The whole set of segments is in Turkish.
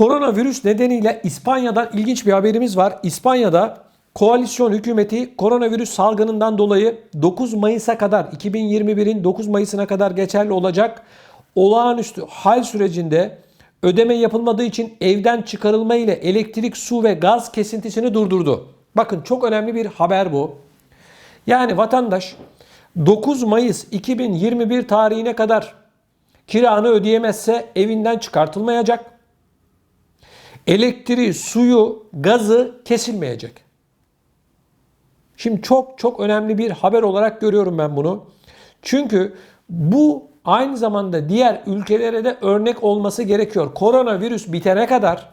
Koronavirüs nedeniyle İspanya'dan ilginç bir haberimiz var. İspanya'da koalisyon hükümeti koronavirüs salgınından dolayı 9 Mayıs'a kadar 2021'in 9 Mayıs'ına kadar geçerli olacak olağanüstü hal sürecinde ödeme yapılmadığı için evden çıkarılma ile elektrik, su ve gaz kesintisini durdurdu. Bakın çok önemli bir haber bu. Yani vatandaş 9 Mayıs 2021 tarihine kadar kiranı ödeyemezse evinden çıkartılmayacak. Elektriği, suyu, gazı kesilmeyecek. Şimdi çok çok önemli bir haber olarak görüyorum ben bunu. Çünkü bu aynı zamanda diğer ülkelere de örnek olması gerekiyor. Koronavirüs bitene kadar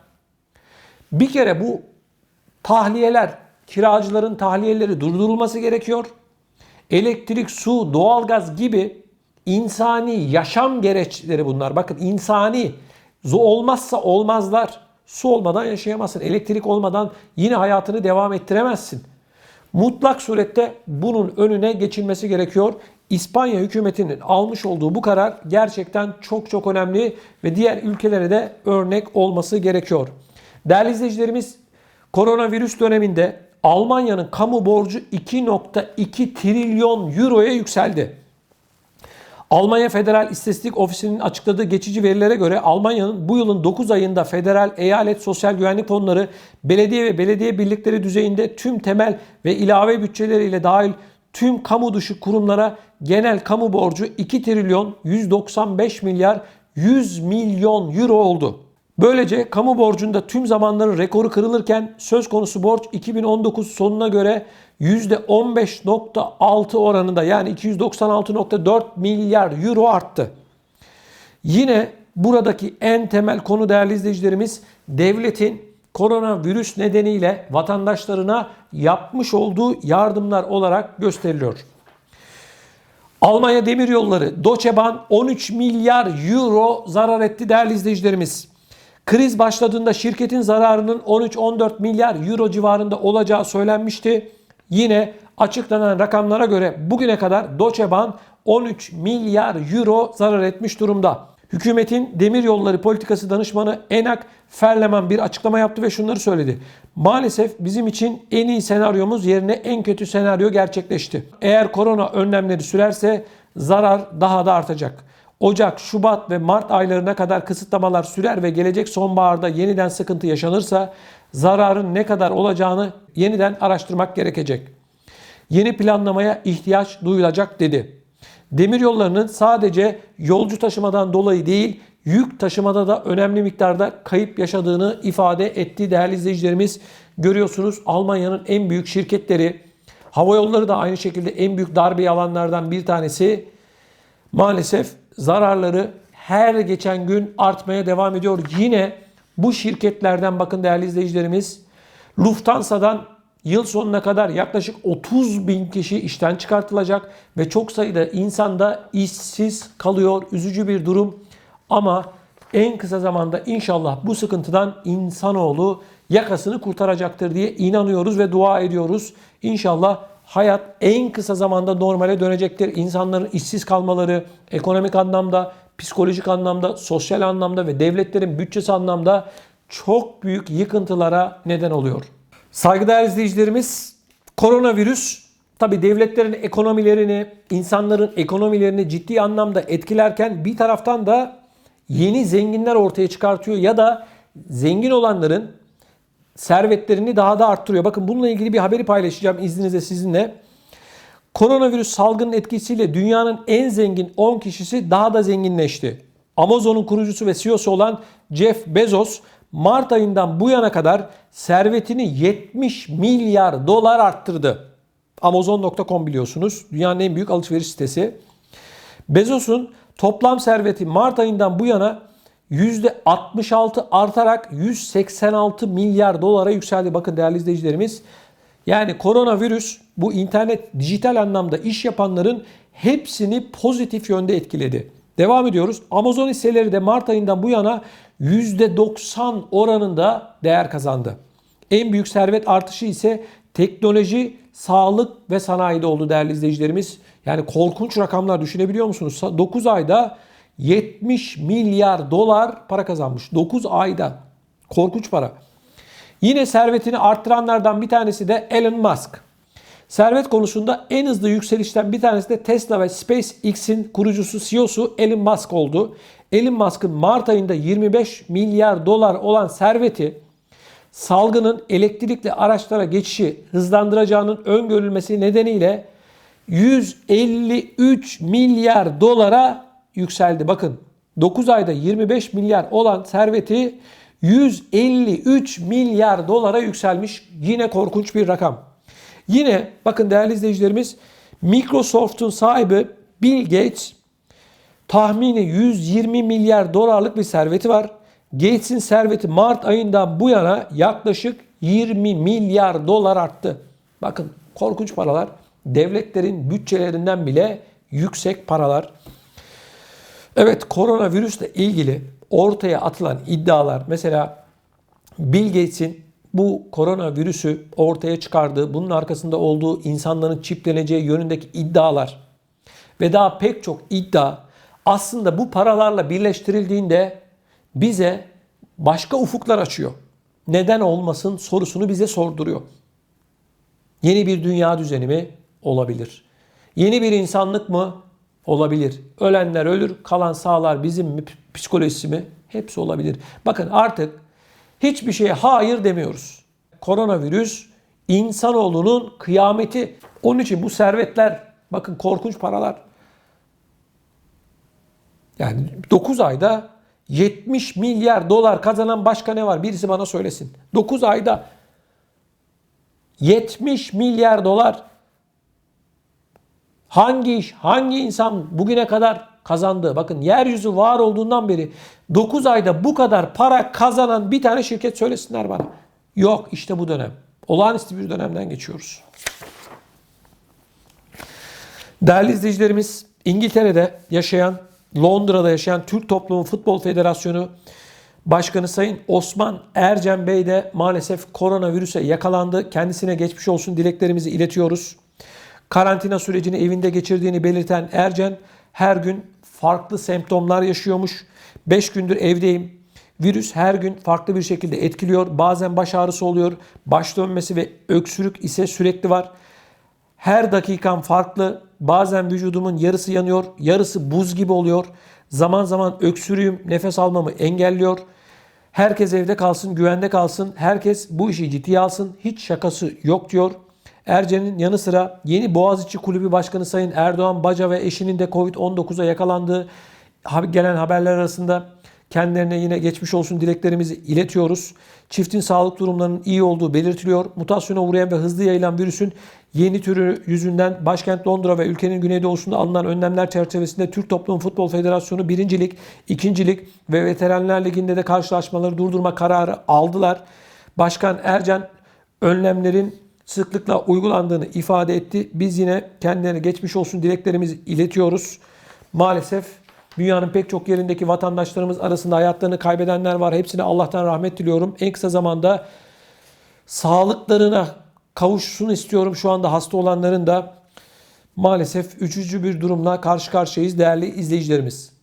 bir kere bu tahliyeler, kiracıların tahliyeleri durdurulması gerekiyor. Elektrik, su, doğalgaz gibi insani yaşam gereçleri bunlar. Bakın insani olmazsa olmazlar. Su olmadan yaşayamazsın. Elektrik olmadan yine hayatını devam ettiremezsin. Mutlak surette bunun önüne geçilmesi gerekiyor. İspanya hükümetinin almış olduğu bu karar gerçekten çok çok önemli ve diğer ülkelere de örnek olması gerekiyor. Değerli izleyicilerimiz koronavirüs döneminde Almanya'nın kamu borcu 2.2 trilyon euroya yükseldi. Almanya Federal İstatistik Ofisi'nin açıkladığı geçici verilere göre Almanya'nın bu yılın 9 ayında federal, eyalet, sosyal güvenlik fonları, belediye ve belediye birlikleri düzeyinde tüm temel ve ilave bütçeleriyle dahil tüm kamu dışı kurumlara genel kamu borcu 2 trilyon 195 milyar 100 milyon euro oldu. Böylece kamu borcunda tüm zamanların rekoru kırılırken söz konusu borç 2019 sonuna göre %15.6 oranında yani 296.4 milyar euro arttı. Yine buradaki en temel konu değerli izleyicilerimiz devletin koronavirüs nedeniyle vatandaşlarına yapmış olduğu yardımlar olarak gösteriliyor. Almanya Demiryolları Deutsche Bahn 13 milyar euro zarar etti değerli izleyicilerimiz. Kriz başladığında şirketin zararının 13-14 milyar euro civarında olacağı söylenmişti. Yine açıklanan rakamlara göre bugüne kadar Deutsche Bahn 13 milyar euro zarar etmiş durumda. Hükümetin demir yolları politikası danışmanı Enak Ferleman bir açıklama yaptı ve şunları söyledi. Maalesef bizim için en iyi senaryomuz yerine en kötü senaryo gerçekleşti. Eğer korona önlemleri sürerse zarar daha da artacak. Ocak, Şubat ve Mart aylarına kadar kısıtlamalar sürer ve gelecek sonbaharda yeniden sıkıntı yaşanırsa zararın ne kadar olacağını yeniden araştırmak gerekecek. Yeni planlamaya ihtiyaç duyulacak dedi. Demiryollarının sadece yolcu taşımadan dolayı değil, yük taşımada da önemli miktarda kayıp yaşadığını ifade etti değerli izleyicilerimiz. Görüyorsunuz Almanya'nın en büyük şirketleri, hava yolları da aynı şekilde en büyük darbe alanlardan bir tanesi. Maalesef zararları her geçen gün artmaya devam ediyor. Yine bu şirketlerden bakın değerli izleyicilerimiz Lufthansa'dan yıl sonuna kadar yaklaşık 30 bin kişi işten çıkartılacak ve çok sayıda insan da işsiz kalıyor. Üzücü bir durum ama en kısa zamanda inşallah bu sıkıntıdan insanoğlu yakasını kurtaracaktır diye inanıyoruz ve dua ediyoruz. İnşallah hayat en kısa zamanda normale dönecektir. İnsanların işsiz kalmaları ekonomik anlamda, psikolojik anlamda, sosyal anlamda ve devletlerin bütçesi anlamda çok büyük yıkıntılara neden oluyor. Saygıdeğer izleyicilerimiz, koronavirüs tabi devletlerin ekonomilerini, insanların ekonomilerini ciddi anlamda etkilerken bir taraftan da yeni zenginler ortaya çıkartıyor ya da zengin olanların servetlerini daha da arttırıyor. Bakın bununla ilgili bir haberi paylaşacağım izninizle sizinle. Koronavirüs salgının etkisiyle dünyanın en zengin 10 kişisi daha da zenginleşti. Amazon'un kurucusu ve CEO'su olan Jeff Bezos Mart ayından bu yana kadar servetini 70 milyar dolar arttırdı. Amazon.com biliyorsunuz dünyanın en büyük alışveriş sitesi. Bezos'un toplam serveti Mart ayından bu yana %66 artarak 186 milyar dolara yükseldi. Bakın değerli izleyicilerimiz. Yani koronavirüs bu internet dijital anlamda iş yapanların hepsini pozitif yönde etkiledi. Devam ediyoruz. Amazon hisseleri de Mart ayından bu yana %90 oranında değer kazandı. En büyük servet artışı ise teknoloji, sağlık ve sanayide oldu değerli izleyicilerimiz. Yani korkunç rakamlar düşünebiliyor musunuz? 9 ayda 70 milyar dolar para kazanmış. 9 ayda. Korkunç para. Yine servetini arttıranlardan bir tanesi de Elon Musk. Servet konusunda en hızlı yükselişten bir tanesi de Tesla ve SpaceX'in kurucusu CEO'su Elon Musk oldu. Elon Musk'ın Mart ayında 25 milyar dolar olan serveti salgının elektrikli araçlara geçişi hızlandıracağının öngörülmesi nedeniyle 153 milyar dolara yükseldi. Bakın 9 ayda 25 milyar olan serveti 153 milyar dolara yükselmiş. Yine korkunç bir rakam. Yine bakın değerli izleyicilerimiz Microsoft'un sahibi Bill Gates tahmini 120 milyar dolarlık bir serveti var. Gates'in serveti Mart ayından bu yana yaklaşık 20 milyar dolar arttı. Bakın korkunç paralar. Devletlerin bütçelerinden bile yüksek paralar. Evet koronavirüsle ilgili ortaya atılan iddialar mesela Bill Gates'in bu koronavirüsü ortaya çıkardığı, bunun arkasında olduğu insanların çipleneceği yönündeki iddialar ve daha pek çok iddia aslında bu paralarla birleştirildiğinde bize başka ufuklar açıyor. Neden olmasın sorusunu bize sorduruyor. Yeni bir dünya düzeni mi? Olabilir. Yeni bir insanlık mı? Olabilir. Ölenler ölür, kalan sağlar bizim mi? Psikolojisi mi? Hepsi olabilir. Bakın artık hiçbir şeye hayır demiyoruz. Koronavirüs insanoğlunun kıyameti. Onun için bu servetler bakın korkunç paralar. Yani 9 ayda 70 milyar dolar kazanan başka ne var? Birisi bana söylesin. 9 ayda 70 milyar dolar hangi iş, hangi insan bugüne kadar kazandı? Bakın yeryüzü var olduğundan beri 9 ayda bu kadar para kazanan bir tane şirket söylesinler bana. Yok işte bu dönem. Olağanüstü bir dönemden geçiyoruz. Değerli izleyicilerimiz İngiltere'de yaşayan, Londra'da yaşayan Türk Toplumu Futbol Federasyonu Başkanı Sayın Osman Ercen Bey de maalesef koronavirüse yakalandı. Kendisine geçmiş olsun dileklerimizi iletiyoruz. Karantina sürecini evinde geçirdiğini belirten Ercen her gün farklı semptomlar yaşıyormuş. 5 gündür evdeyim. Virüs her gün farklı bir şekilde etkiliyor. Bazen baş ağrısı oluyor. Baş dönmesi ve öksürük ise sürekli var. Her dakikam farklı. Bazen vücudumun yarısı yanıyor, yarısı buz gibi oluyor. Zaman zaman öksürüğüm nefes almamı engelliyor. Herkes evde kalsın, güvende kalsın. Herkes bu işi ciddiye alsın. Hiç şakası yok diyor. Ercen'in yanı sıra yeni Boğaziçi Kulübü Başkanı Sayın Erdoğan Baca ve eşinin de Covid-19'a yakalandığı gelen haberler arasında kendilerine yine geçmiş olsun dileklerimizi iletiyoruz. Çiftin sağlık durumlarının iyi olduğu belirtiliyor. Mutasyona uğrayan ve hızlı yayılan virüsün yeni türü yüzünden başkent Londra ve ülkenin güneydoğusunda alınan önlemler çerçevesinde Türk Toplum Futbol Federasyonu 1. Lig, 2. Lig ve Veteranlar Ligi'nde de karşılaşmaları durdurma kararı aldılar. Başkan Ercan önlemlerin sıklıkla uygulandığını ifade etti. Biz yine kendilerine geçmiş olsun dileklerimizi iletiyoruz. Maalesef dünyanın pek çok yerindeki vatandaşlarımız arasında hayatlarını kaybedenler var. Hepsine Allah'tan rahmet diliyorum. En kısa zamanda sağlıklarına kavuşsun istiyorum. Şu anda hasta olanların da maalesef üçüncü bir durumla karşı karşıyayız değerli izleyicilerimiz.